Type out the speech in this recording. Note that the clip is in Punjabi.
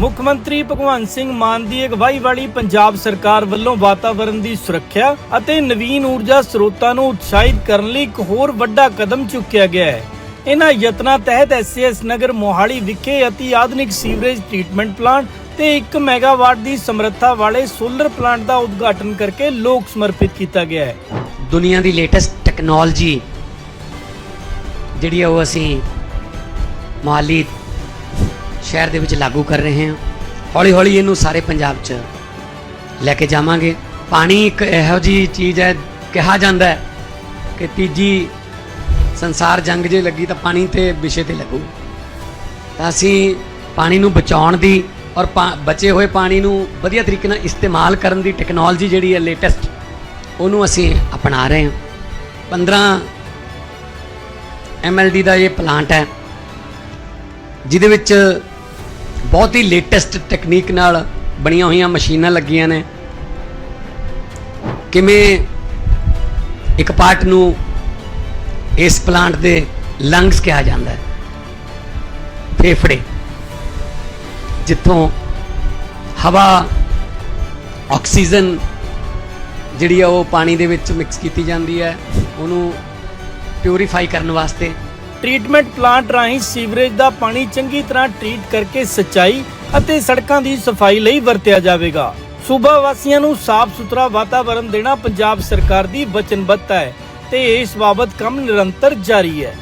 ਮੁੱਖ ਮੰਤਰੀ ਭਗਵੰਤ ਸਿੰਘ ਮਾਨ ਦੀ ਅਗਵਾਈ ਵਾਲੀ ਪੰਜਾਬ ਸਰਕਾਰ ਵੱਲੋਂ ਵਾਤਾਵਰਣ ਦੀ ਸੁਰੱਖਿਆ ਅਤੇ ਨਵੀਨ ਊਰਜਾ ਸਰੋਤਾਂ ਨੂੰ ਉਤਸ਼ਾਹਿਤ ਕਰਨ ਲਈ ਇੱਕ ਹੋਰ ਵੱਡਾ ਕਦਮ ਚੁੱਕਿਆ ਗਿਆ ਹੈ। ਇਹਨਾਂ ਯਤਨਾਂ ਤਹਿਤ ਐਸਐਸ ਨਗਰ ਮੋਹਾਲੀ ਵਿਖੇ ਅਤੀ ਆਧੁਨਿਕ ਸੀਵਰੇਜ ਟ੍ਰੀਟਮੈਂਟ ਪਲਾਂਟ ਤੇ 1 ਮੈਗਾਵਾਟ ਦੀ ਸਮਰੱਥਾ ਵਾਲੇ ਸੋਲਰ ਪਲਾਂਟ ਦਾ ਉਦਘਾਟਨ ਕਰਕੇ ਲੋਕ ਸਮਰਪਿਤ ਕੀਤਾ ਗਿਆ ਹੈ। ਦੁਨੀਆ ਦੀ ਲੇਟੈਸਟ ਟੈਕਨੋਲੋਜੀ ਜਿਹੜੀ ਹੈ ਉਹ ਅਸੀਂ ਮੋਹਾਲੀ ਸ਼ਹਿਰ ਦੇ ਵਿੱਚ ਲਾਗੂ ਕਰ ਰਹੇ ਹਾਂ। ਹੌਲੀ ਹੌਲੀ ਇਹਨੂੰ ਸਾਰੇ ਪੰਜਾਬ 'ਚ ਲੈ ਕੇ ਜਾਵਾਂਗੇ। ਪਾਣੀ ਇੱਕ ਇਹੋ ਜੀ ਚੀਜ਼ ਹੈ, ਕਿਹਾ ਜਾਂਦਾ ਹੈ ਕਿ ਤੀਜੀ ਸੰਸਾਰ ਜੰਗ ਜੇ ਲੱਗੀ ਤਾਂ ਪਾਣੀ ਤੇ ਵਿਸ਼ੇ ਤੇ ਲੱਗੂ। ਤਾਂ ਅਸੀਂ ਪਾਣੀ ਨੂੰ ਬਚਾਉਣ ਦੀ ਔਰ ਪਾ- ਬਚੇ ਹੋਏ ਪਾਣੀ ਨੂੰ ਵਧੀਆ ਤਰੀਕੇ ਨਾਲ ਇਸਤੇਮਾਲ ਕਰਨ ਦੀ ਟੈਕਨੋਲੋਜੀ ਜਿਹੜੀ ਹੈ ਲੇਟੈਸਟ ਉਹਨੂੰ ਅਸੀਂ ਅਪਣਾ ਰਹੇ ਹਾਂ। 15 ਐਮਐਲਡੀ ਦਾ ਇਹ ਪਲਾਂਟ ਹੈ, ਜਿਹਦੇ ਵਿੱਚ ਬਹੁਤ ਹੀ ਲੇਟੈਸਟ ਟੈਕਨੀਕ ਨਾਲ ਬਣੀਆਂ ਹੋਈਆਂ ਮਸ਼ੀਨਾਂ ਲੱਗੀਆਂ ਨੇ। ਕਿਵੇਂ ਇੱਕ ਪਾਰਟ ਨੂੰ ਇਸ ਪਲਾਂਟ ਦੇ ਲੰਗਸ ਕਿਹਾ ਜਾਂਦਾ ਹੈ, ਫੇਫੜੇ। ਜਿੱਥੋਂ ਹਵਾ, ਆਕਸੀਜਨ ਜਿਹੜੀ ਆ ਉਹ ਪਾਣੀ ਦੇ ਵਿੱਚ ਮਿਕਸ ਕੀਤੀ ਜਾਂਦੀ ਹੈ, ਉਹਨੂੰ ਪਿਊਰੀਫਾਈ ਕਰਨ ਵਾਸਤੇ। ਟ੍ਰੀਟਮੈਂਟ ਪਲਾਂਟ ਰਾਹੀਂ ਸੀਵਰੇਜ ਦਾ ਪਾਣੀ ਚੰਗੀ ਤਰ੍ਹਾਂ ਟ੍ਰੀਟ ਕਰਕੇ ਸਿੰਚਾਈ ਅਤੇ ਸੜਕਾਂ ਦੀ ਸਫ਼ਾਈ ਲਈ ਵਰਤਿਆ ਜਾਵੇਗਾ। ਸੂਬਾ ਵਾਸੀਆਂ ਨੂੰ ਸਾਫ਼ ਸੁਥਰਾ ਵਾਤਾਵਰਣ ਦੇਣਾ ਪੰਜਾਬ ਸਰਕਾਰ ਦੀ ਵਚਨਬੱਧਤਾ ਹੈ ਤੇ ਇਸ ਬਾਬਤ ਕੰਮ ਨਿਰੰਤਰ ਜਾਰੀ ਹੈ।